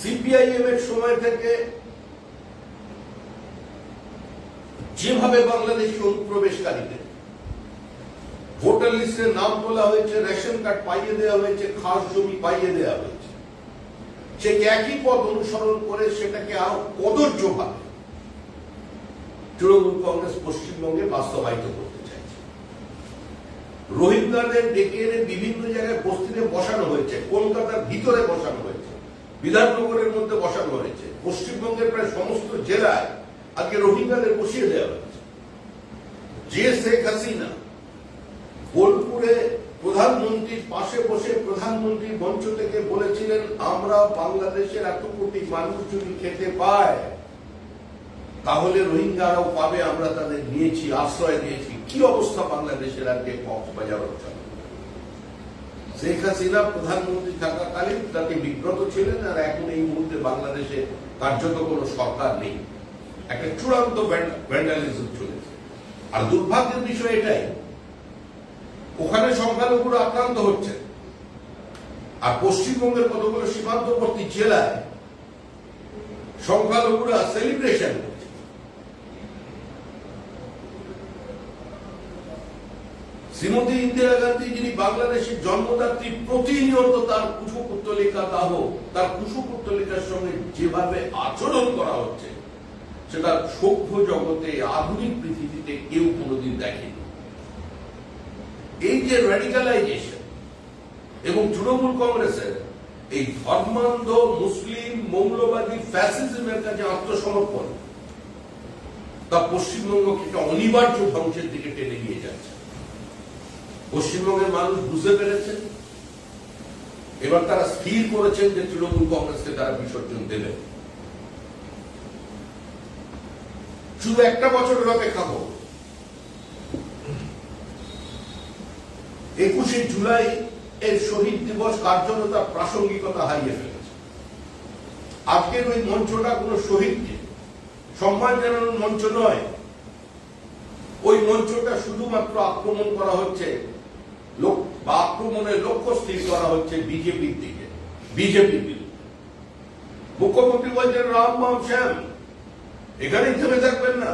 CPIM এর সময় থেকে যেভাবে বাংলাদেশি অনুপ্রবেশকারীদের ভোটার লিস্টে নাম তোলা হয়েছে, রেশন কার্ড পাইয়ে দেওয়া হয়েছে, খাস জমি পাইয়ে দেওয়া হয়েছে, সে একই পথ অনুসরণ করে সেটাকে আরও কদর্যভাবে তৃণমূল কংগ্রেস পশ্চিমবঙ্গে বাস্তবায়িত করতে চাইছে? রোহিঙ্গাদের ডেকে এনে বিভিন্ন জায়গায় বস্তিতে বসানো হয়েছে, কলকাতার ভিতরে বসানো হয়েছে। বিধাননগরের মধ্যে বসানো হয়েছে। পশ্চিমবঙ্গের প্রায় সমস্ত জেলায় আজকে রোহিঙ্গাদের বসিয়ে দেওয়া হয়েছে। যে শেখ হাসিনা বোলপুরে প্রধানমন্ত্রীর পাশে বসে প্রধানমন্ত্রীর মঞ্চ থেকে বলেছিলেন, আমরা বাংলাদেশের এত কোটি মানুষ যদি খেতে পায়, তাহলে রোহিঙ্গারাও পাবে, আমরা তাদের নিয়েছি, আশ্রয় দিয়েছি কি অবস্থা বাংলাদেশের আজকে কক্সবাজার অঞ্চলে? শেখ হাসিনা প্রধানমন্ত্রী থাকাকালীন তাকে বিব্রত ছিলেন আর এখন এই মুহূর্তে বাংলাদেশে কার্যত কোনো সরকার নেই। একটা চূড়ান্ত ভ্যান্ডালিজম চলেছে। আর দুর্ভাগ্যের বিষয় এটাই, ওখানে সংখ্যালঘুরা আক্রান্ত হচ্ছে। আর পশ্চিমবঙ্গের কতগুলো সীমান্তবর্তী জেলায় সংখ্যালঘুরা সেলিব্রেশন করছে শ্রীমতী ইন্দিরা গান্ধী যিনি বাংলাদেশের জন্মদাত্রী প্রতিনিয়ত তার কুশপুত্তলিকা দাহ, তার কুশপুত্তলিকার সঙ্গে যেভাবে আচরণ করা হচ্ছে, সেটা সভ্য জগতে, আধুনিক পৃথিবীতে কেউ কোনোদিন দেখেনি। এই যে র্যাডিকালাইজেশন এবং তৃণমূল কংগ্রেসের এই ধর্মান্ধ মুসলিম মৌলবাদী ফ্যাসিজমের কাছে আত্মসমর্পণ, তা পশ্চিমবঙ্গকে একটা অনিবার্য ধ্বংসের দিকে টেনে নিয়ে যাচ্ছে। পশ্চিমবঙ্গের মানুষ বুঝতে পেরেছেন এবার তারা স্থির করেছেন যে তৃণমূল কংগ্রেসকে তারা বিসর্জন দেবে শুধু একটা বছরের অপেক্ষা করব একুশে জুলাই এর শহীদ দিবস কার্যত তার প্রাসঙ্গিকতা হারিয়ে ফেলেছে। আজকের ওই মঞ্চটা কোনো শহীদকে, সম্মান জানানোর মঞ্চ নয়। ওই মঞ্চটা শুধুমাত্র আক্রমণ করা হচ্ছে বা আক্রমণের লক্ষ্য স্থির করা হচ্ছে বিজেপির দিকে। বিজেপির বিরুদ্ধে মুখ্যমন্ত্রী বলছেন, রাম বাম শ্যাম। এখানেই থেমে থাকবেন না।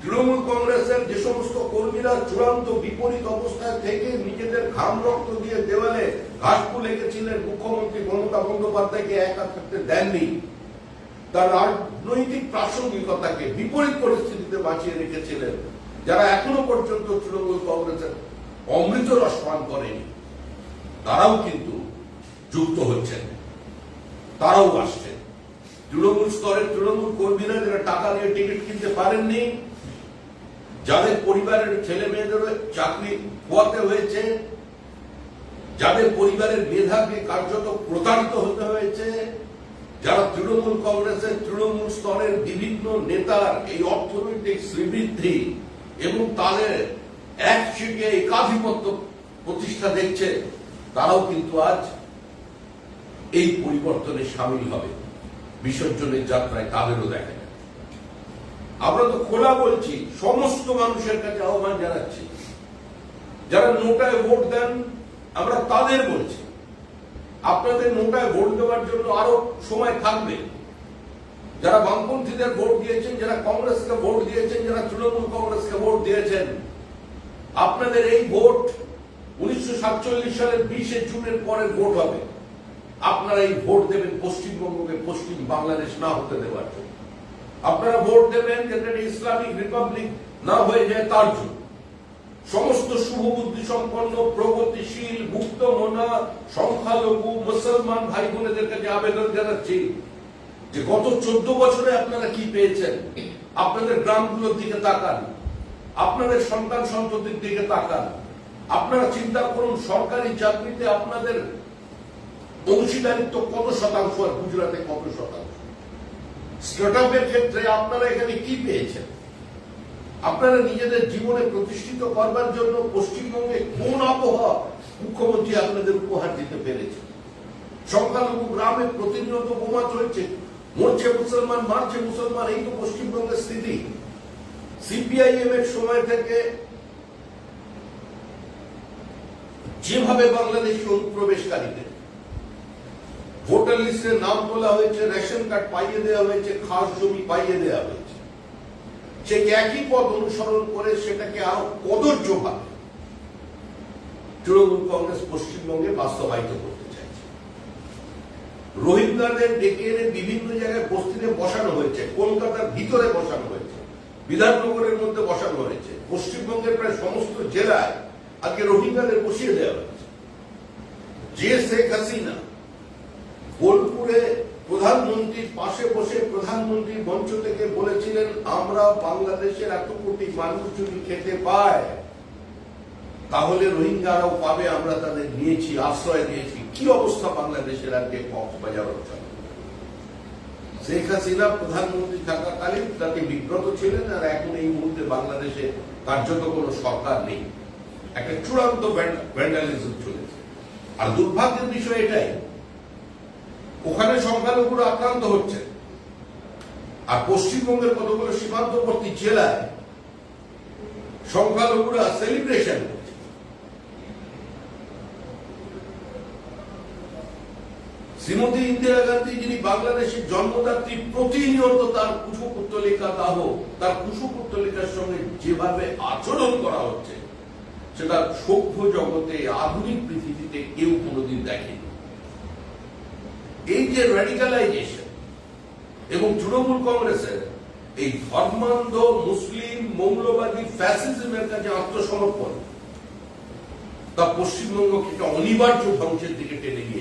তৃণমূল কংগ্রেসের যে সমস্ত কর্মীরা চূড়ান্ত বিপরীত অবস্থায় থেকে নিজেদের ঘাম রক্ত দিয়ে দেওয়ালে ঘাসপু লেগেছিলেন মুখ্যমন্ত্রী মমতা বন্দ্যোপাধ্যায়কে একা থাকতে দেননি। তার রাজনৈতিক প্রাসঙ্গিকতাকে বিপরীত পরিস্থিতিতে বাঁচিয়ে রেখেছিলেন, যারা এখনও পর্যন্ত তৃণমূল কংগ্রেসের অমৃত রস পান করেনি। তারাও কিন্তু যুক্ত হচ্ছেন। তারাও আসছেন। তৃণমূল স্তরের তৃণমূল কর্মীরা যারা টাকা নিয়ে টিকিট কিনতে পারেননি, যাদের পরিবারের ছেলে মেয়েদের চাকরি খোয়াতে হয়েছে, যাদের পরিবারের মেধাকে কার্যত প্রতারিত হতে হয়েছে, যারা তৃণমূল কংগ্রেসের তৃণমূল স্তরের বিভিন্ন নেতার এই অর্থনৈতিক শ্রীবৃদ্ধি এবং তাদের একযোগে একাধিপত্য প্রতিষ্ঠা দেখছে, তারাও কিন্তু আজ এই পরিবর্তনে সামিল হবে। বিসর্জনের যাত্রায় তাদেরও দেখা যায় আমরা তো খোলা বলছি, সমস্ত মানুষের কাছে আহ্বান জানাচ্ছি। যারা নোটায় ভোট দেন, আমরা তাদের বলছি। আপনাদের নোটায় ভোট দেওয়ার জন্য আরও সময় থাকবে। যারা বামপন্থীদের ভোট দিয়েছেন, যারা কংগ্রেসকে ভোট দিয়েছেন, যারা তৃণমূল কংগ্রেসকে ভোট দিয়েছেন আপনাদের এই ভোট উনিশশো সাতচল্লিশ সালের বিশে জুনের পরের ভোট হবে। আপনারা এই ভোট দেবেন পশ্চিমবঙ্গকে পশ্চিম বাংলাদেশ না হতে দেওয়ার জন্য। আপনারা ভোট দেবেন যাতে ইসলামিক রিপাবলিক না হয়ে যায় তার জন্য। সমস্ত শুভবুদ্ধি সম্পন্ন, প্রগতিশীল, মুক্ত, মনা, সংখ্যালঘু, মুসলমান ভাই বোনেদের কাছে আবেদন জানাচ্ছি যে গত চোদ্দ বছরে আপনারা কি পেয়েছেন? আপনাদের গ্রামগুলোর দিকে তাকান। আপনাদের সন্তান সন্ততির দিকে তাকান। আপনারা চিন্তা করুন, সরকারি চাকরিতে আপনাদের অংশীদারিত্ব কত শতাংশ আর গুজরাটে কত শতাংশ? স্টার্টআপের ক্ষেত্রে আপনারা এখানে কি পেয়েছেন? আপনারা নিজেদের জীবনে প্রতিষ্ঠিত করবার জন্য পশ্চিমবঙ্গে কোন আবহাওয়া মুখ্যমন্ত্রী আপনাদের উপহার দিতে পেরেছে সংখ্যালঘু গ্রামে প্রতিনিয়ত বোমা চলছে। মরছে মুসলমান, মারছে মুসলমান, এই তো পশ্চিমবঙ্গের স্থিতি। সিপিআইএম এর সময় থেকে যেভাবে বাংলাদেশি অনুপ্রবেশকারীদের ভোটার লিস্টে নাম তোলা হয়েছে, রেশন কার্ড পাইয়ে দেওয়া হয়েছে, খাস জমি পাইয়ে দেওয়া হয়েছে, সে একই পথ অনুসরণ করে সেটাকে আরও কদর্য ভাবে তৃণমূল কংগ্রেস পশ্চিমবঙ্গে বাস্তবায়িত করতে চাইছে? রোহিঙ্গাদের ডেকে এনে বিভিন্ন জায়গায় বস্তিতে বসানো হয়েছে, কলকাতার ভিতরে বসানো হয়েছে। বিধাননগরের মধ্যে বসানো হয়েছে। পশ্চিমবঙ্গের প্রায় সমস্ত জেলায় আজকে রোহিঙ্গাদের বসিয়ে দেওয়া হয়েছে। যে শেখ হাসিনা বোলপুরে প্রধানমন্ত্রীর পাশে বসে প্রধানমন্ত্রী মঞ্চ থেকে বলেছিলেন, আমরা বাংলাদেশের এত কোটি মানুষ যদি খেতে পায়, তাহলে রোহিঙ্গারাও পাবে, আমরা তাদের নিয়েছি, আশ্রয় দিয়েছি কি অবস্থা বাংলাদেশের আজকে কক্সবাজার অঞ্চলে? শেখ হাসিনা প্রধানমন্ত্রী থাকাকালীন তাকে বিব্রত ছিলেন আর এখন এই মুহূর্তে বাংলাদেশে কার্যত কোনো সরকার নেই। একটা চূড়ান্ত ভ্যান্ডালিজম চলেছে। আর দুর্ভাগ্যের বিষয় এটাই, ওখানে সংখ্যালঘুরা আক্রান্ত হচ্ছে। আর পশ্চিমবঙ্গের কতগুলো সীমান্তবর্তী জেলায় সংখ্যালঘুরা সেলিব্রেশন করছে। শ্রীমতী ইন্দিরা গান্ধী যিনি বাংলাদেশের জন্মদাত্রী প্রতিনিয়ত তার কুশপুত্তলিকা দাহ, তার কুশপুত্তলিকার সঙ্গে যেভাবে আচরণ করা হচ্ছে, সেটা সভ্য জগতে, আধুনিক পৃথিবীতে কেউ কোনোদিন দেখেনি। এই যে র্যাডিকালাইজেশন এবং তৃণমূল কংগ্রেসের এই ধর্মান্ধ মুসলিম মৌলবাদী ফ্যাসিজমের কাছে আত্মসমর্পণ, তা পশ্চিমবঙ্গকে একটা অনিবার্য ধ্বংসের দিকে টেনে যাচ্ছে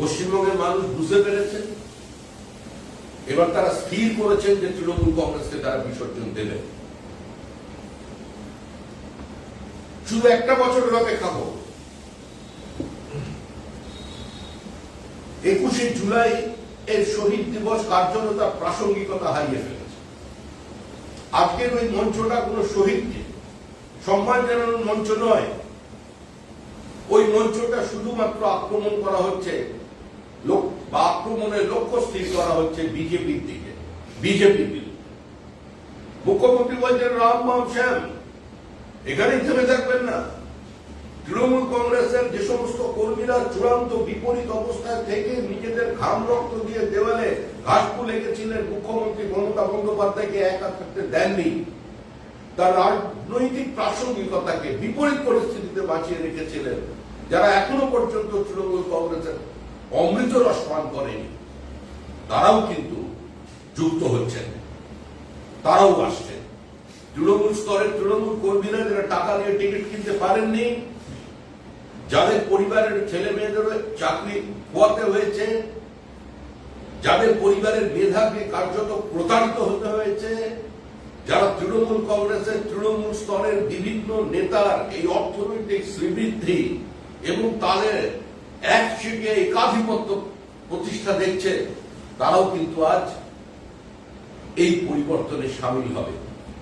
পশ্চিমবঙ্গের মানুষ বুঝতে পেরেছেন? এবার তারা স্থির করেছেন যে তৃণমূল কংগ্রেসকে তারা বিসর্জন দেবেন শুধু একটা বছরের অপেক্ষা করব একুশে জুলাই এর শহীদ দিবস কার্যত তার প্রাসঙ্গিকতা হারিয়ে ফেলেছে। আজকের ওই মঞ্চটা কোনো শহীদকে সম্মান জানানোর মঞ্চ নয়। ওই মঞ্চটা শুধুমাত্র আক্রমণ করা হচ্ছে বা আক্রমণের লক্ষ্য স্থির করা হচ্ছে বিজেপির দিকে, বিজেপির বিরুদ্ধে। মুখ্যমন্ত্রী বলছেন, রাম মাম শ্যাম। এখানেই থেমে থাকবেন না। তৃণমূল কংগ্রেসের যে সমস্ত কর্মীরা চূড়ান্ত বিপরীত অবস্থায় থেকে নিজেদের ঘাম রক্ত দিয়ে দেওয়ালে ঘাসপু লেগেছিলেন মুখ্যমন্ত্রী মমতা বন্দ্যোপাধ্যায়কে একা থাকতে দেননি। তার রাজনৈতিক প্রাসঙ্গিকতাকে বিপরীত পরিস্থিতিতে বাঁচিয়ে রেখেছিলেন, যারা এখনও পর্যন্ত তৃণমূল কংগ্রেসের অমৃত রস পান করেনি। তারাও কিন্তু যুক্ত হচ্ছেন। তারাও আসছেন। তৃণমূল স্তরের তৃণমূল কর্মীরা যারা টাকা দিয়ে টিকিট কিনতে পারেননি, যাদের পরিবারের ছেলে মেয়েদের চাকরি খোয়াতে হয়েছে, যাদের পরিবারের মেধাকে কার্যত প্রতারিত হতে হয়েছে, যারা তৃণমূল কংগ্রেসের তৃণমূল স্তরের বিভিন্ন নেতার এই অর্থনৈতিক শ্রীবৃদ্ধি এবং তাদের একসঙ্গে একাধিপত্য প্রতিষ্ঠা দেখছে তারাও কিন্তু আজ এই পরিবর্তনে সামিল হবে।